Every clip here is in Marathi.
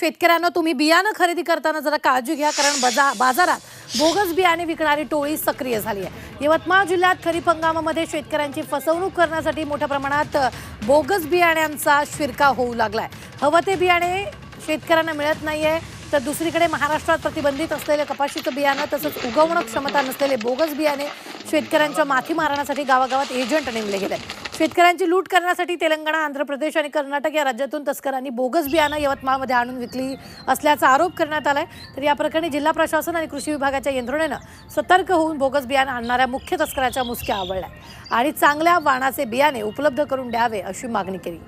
शेतकऱ्यांना तुम्ही बियाणं खरेदी करताना जरा काळजी घ्या कारण बजा बाजारात बोगस बियाणे विकणारी टोळी सक्रिय झाली आहे. यवतमाळ जिल्ह्यात खरीप हंगामामध्ये शेतकऱ्यांची फसवणूक करण्यासाठी मोठ्या प्रमाणात बोगस बियाण्यांचा शिरकाव होऊ लागलाय. हवं ते बियाणे शेतकऱ्यांना मिळत नाहीये तर दुसरीकडे महाराष्ट्रात प्रतिबंधित असलेले कपाशीचं बियाणं तसंच उगवणं क्षमता नसलेले बोगस बियाणे शेतकऱ्यांच्या माथी मारण्यासाठी गावागावात एजंट नेमले गेले शेतकऱ्यांची लूट करण्यासाठी तेलंगणा आंध्र प्रदेश आणि कर्नाटक या राज्यातून तस्करांनी बोगस बियाणं यवतमाळमध्ये आणून विकली असल्याचा आरोप करण्यात आलाय. तर या प्रकरणी जिल्हा प्रशासन आणि कृषी विभागाच्या यंत्रणेनं सतर्क होऊन बोगस बियाणं आणणाऱ्या मुख्य तस्कराच्या मुसक्या आवडल्या आणि चांगल्या वाणाचे बियाणे उपलब्ध करून द्यावे अशी मागणी केली.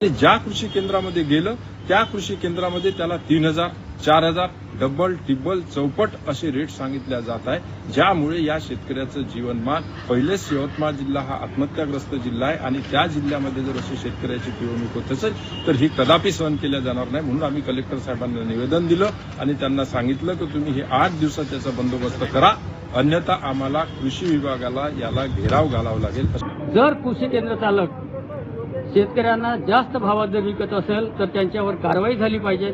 ज्या कृषी केंद्रामध्ये गेलं त्या कृषी केंद्रामध्ये त्याला तीन हजार चार हजार डबल टिबल चौपट असे रेट सांगितल्या जात आहे. ज्यामुळे या शेतकऱ्याचं जीवनमान पहिलेच यवतमाळ जिल्हा हा आत्महत्याग्रस्त जिल्हा आहे आणि त्या जिल्ह्यामध्ये जर अशी शेतकऱ्याची पिळवणूक होत असेल तर ही कदापि सहन केल्या जाणार नाही म्हणून आम्ही कलेक्टर साहेबांना निवेदन दिलं आणि त्यांना सांगितलं की तुम्ही हे आठ दिवसात त्याचा बंदोबस्त करा. अन्यथा आम्हाला कृषी विभागाला याला घेराव घालावा लागेल. जर कृषी केंद्र चालक शेतकऱ्यांना जास्त भावात जर विकत असेल तर त्यांच्यावर कारवाई झाली पाहिजे.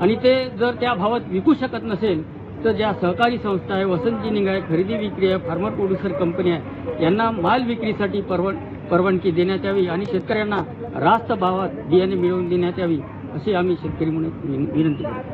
आणि ते जर त्या भावात विकू शकत नसेल तर ज्या सहकारी संस्था आहे वसंतजी जिनिंग आहे खरेदी विक्री आहे फार्मर प्रोड्युसर कंपनी आहे यांना माल विक्रीसाठी परव परवानगी देण्यात यावी आणि शेतकऱ्यांना रास्त भावात बियाणे मिळवून देण्यात यावी अशी आम्ही शेतकरी म्हणून विन- विनंती करतो.